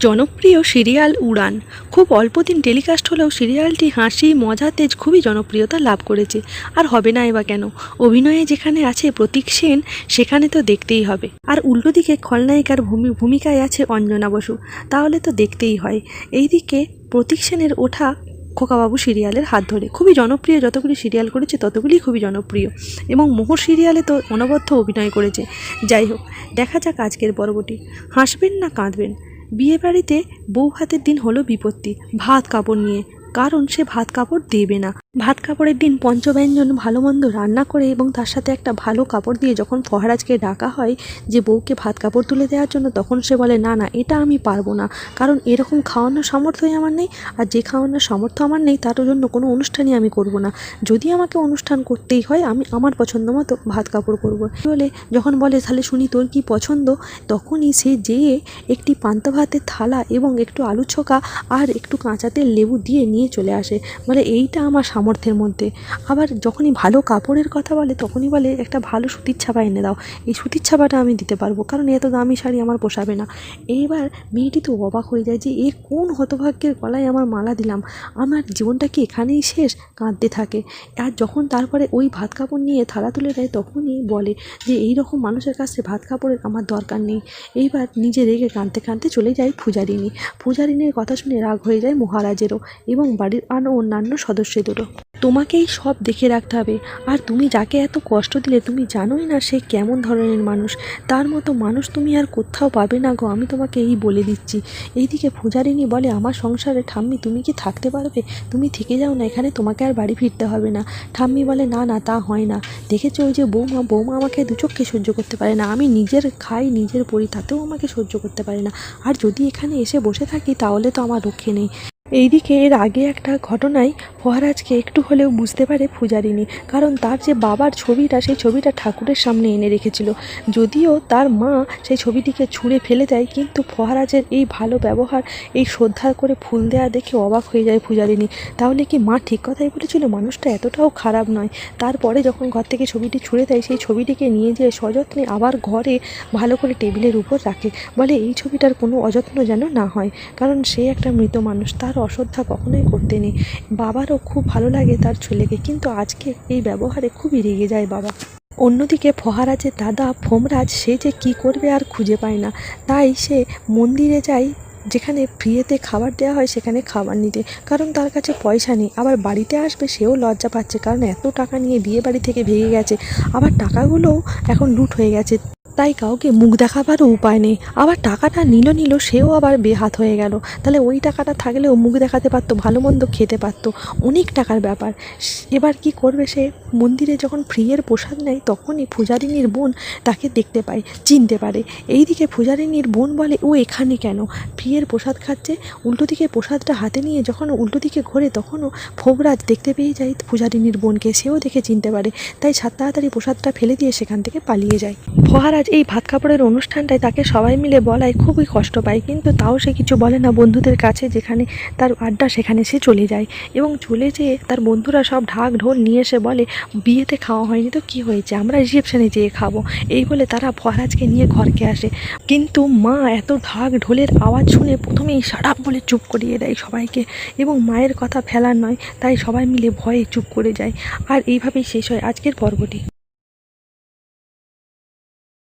জনপ্রিয় সিরিয়াল উড়ান। খুব অল্প দিন টেলিকাস্ট হলেও সিরিয়ালটি হাসি, মজা, তেজ খুবই জনপ্রিয়তা লাভ করেছে। আর হবে না এবার কেন? অভিনয়ে যেখানে আছে প্রতীক সেন, সেখানে তো দেখতেই হবে। আর উল্টো দিকে খলনায়িকার ভূমি, ভূমিকায় আছে অঞ্জনা বসু। তাহলে তো দেখতেই হয়। এইদিকে প্রতীক সেনের ওঠা খোকাবাবু সিরিয়ালের হাত ধরে। খুবই জনপ্রিয়, যতগুলি সিরিয়াল করেছে ততগুলি খুবই জনপ্রিয়। এবং মোহর সিরিয়ালে তো অনবদ্য অভিনয় করেছে। যাই হোক, দেখা যাক আজকের পর্বটি। হাসবেন না কাঁদবেন? বিয়ে বাড়িতে বউ ভাতের দিন হলো বিপত্তি। ভাত কাপড় নিয়ে। কারণ সে ভাত কাপড় দেবে না। ভাত কাপড়ের দিন পঞ্চব্যঞ্জন ভালো মন্দ রান্না করে এবং তার সাথে একটা ভালো কাপড় দিয়ে যখন ফহারাজকে ডাকা হয় যে বউকে ভাত কাপড় তুলে দেওয়ার জন্য, তখন সে বলে, না না, এটা আমি পারব না। কারণ এরকম খাওয়ানোর সামর্থ্যই আমার নেই, আর যে খাওয়ানোর সামর্থ্য আমার নেই, তার জন্য কোনো অনুষ্ঠানই আমি করব না। যদি আমাকে অনুষ্ঠান করতেই হয়, আমি আমার পছন্দ মতো ভাত কাপড় করব। বলে, যখন বলে, তাহলে শুনি, তোর কি পছন্দ? তখনই সে যেয়ে একটি পান্তা ভাতের থালা এবং একটু আলু ছোকা আর একটু কাঁচা তেল লেবু দিয়ে নিয়ে চলে আসে। বলে, এইটা আমার সামর্থ্যের মধ্যে। আবার যখনই ভালো কাপড়ের কথা বলে, তখনই বলে, একটা ভালো সুতির ছাপা এনে দাও। এই সুতির ছাপাটা আমি দিতে পারব, কারণ এত দামি শাড়ি আমার পোষাবে না। এইবার মেয়েটি তো অবাক হয়ে যায় যে এ কোন হতভাগ্যের গলায় আমার মালা দিলাম? আমার জীবনটা কি এখানেই শেষ? কাঁদতে থাকে। আর যখন তারপরে ওই ভাত কাপড় নিয়ে থালা তুলে দেয়, তখনই বলে যে, এই রকম মানুষের কাছে ভাত কাপড়ের আমার দরকার নেই। এইবার নিজে রেগে কাঁদতে কাঁদতে চলে যায় পূজারিনী পূজারিনীর কথা শুনে রাগ হয়ে যায় মহারাজেরও এবং বাড়ির আরও অন্যান্য সদস্যদেরও। তোমাকেই সব দেখে রাখতে হবে। আর তুমি যাকে এত কষ্ট দিলে, তুমি জানোই না সে কেমন ধরনের মানুষ। তার মতো মানুষ তুমি আর কোথাও পাবে না গো, আমি তোমাকে এই বলে দিচ্ছি। এইদিকে পূজারিনী বলে, আমার সংসারে ঠাম্মি, তুমি কি থাকতে পারবে? তুমি থেকে যাও না, এখানে তোমাকে আর বাড়ি ফিরতে হবে না। ঠাম্মি বলে, না না, তা হয় না। দেখেছ ওই যে বৌমা? বৌমা আমাকে দু চোখকে সহ্য করতে পারে না। আমি নিজের খাই, নিজের পড়ি তাতেও আমাকে সহ্য করতে পারে না। আর যদি এখানে এসে বসে থাকি, তাহলে তো আমার রক্ষে নেই। এইদিকে এর আগে একটা ঘটনায় মহারাজকে একটু হলেও বুঝতে পারে পূজারিনী কারণ তার যে বাবার ছবিটা, সেই ছবিটা ঠাকুরের সামনে এনে রেখেছিল। যদিও তার মা সেই ছবিটিকে ছুঁড়ে ফেলে দেয়, কিন্তু মহারাজের এই ভালো ব্যবহার, এই শ্রদ্ধা করে ফুল দেওয়া দেখে অবাক হয়ে যায় পূজারিনী তাহলে কি মা ঠিক কথাই বলেছিল? মানুষটা এতটাও খারাপ নয়। তারপরে যখন ঘর থেকে ছবিটি ছুঁড়ে দেয়, সেই ছবিটিকে নিয়ে যেয়ে সযত্নে আবার ঘরে ভালো করে টেবিলের উপর রাখে। বলে এই ছবিটার কোনো অযত্ন যেন না হয়, কারণ সে একটা মৃত মানুষ। তার অশ্রদ্ধা কখনোই করতে নেই বাবারও খুব ভালো লাগে তার ছেলেকে, কিন্তু আজকে এই ব্যবহারে খুবই রেগে যায় বাবা। অন্যদিকে ফহারাজের দাদা ফোমরাজ সে যে কী করবে আর খুঁজে পায় না। তাই সে মন্দিরে যায়, যেখানে ফ্রিয়েতে খাবার দেওয়া হয় সেখানে খাবার নিতে। কারণ তার কাছে পয়সা নেই। আবার বাড়িতে আসবে, সেও লজ্জা পাচ্ছে। কারণ এত টাকা নিয়ে বিয়ে বাড়ি থেকে ভেঙে গেছে। আবার টাকাগুলোও এখন লুট হয়ে গেছে। তাই কাউকে মুখ দেখাবারও উপায় নেই। আবার টাকাটা নিল নিল সেও আবার বেহাত হয়ে গেল। তাহলে ওই টাকাটা থাকলেও মুখ দেখাতে পারতো, ভালো মন্দ খেতে পারতো। অনেক টাকার ব্যাপার। এবার কি করবে সে? মন্দিরে যখন ফ্রিয়ের প্রসাদ নেয়, তখনই পূজারিনীর বোন তাকে দেখতে পায়, চিনতে পারে। এইদিকে পূজারিনীর বোন বলে, ও এখানে কেন? ফ্রিয়ের প্রসাদ খাচ্ছে? উল্টো দিকে প্রসাদটা হাতে নিয়ে যখন উল্টো দিকে ঘোরে, তখনও ফোবরাজ দেখতে পেয়ে যায় পূজারিনীর বোনকে। সেও দেখে চিনতে পারে। তাই সাত তাড়াতাড়ি প্রসাদটা ফেলে দিয়ে সেখান থেকে পালিয়ে যায়। মহারাজ এই ভাত কাপড়ের অনুষ্ঠানটায় তাকে সবাই মিলে বলায় খুবই কষ্ট পায়, কিন্তু তাও সে কিছু বলে না বন্ধুদের কাছে যেখানে তার আড্ডা সেখানে সে চলে যায়। এবং চলে যেয়ে তার বন্ধুরা সব ঢাক ঢোল নিয়ে এসে বলে, বিয়েতে খাওয়া হয়নি তো কি হয়েছে? আমরা রিসেপশনে যেয়ে খাব। এই বলে তারা ফরাজকে নিয়ে ঘরকে আসে। কিন্তু মা এত ঢাক ঢোলের আওয়াজ শুনে প্রথমেই সারাপ বলে চুপ করিয়ে দেয় সবাইকে। এবং মায়ের কথা ফেলার নয়, তাই সবাই মিলে ভয়ে চুপ করে যায়। আর এইভাবেই শেষ হয় আজকের পর্বটি।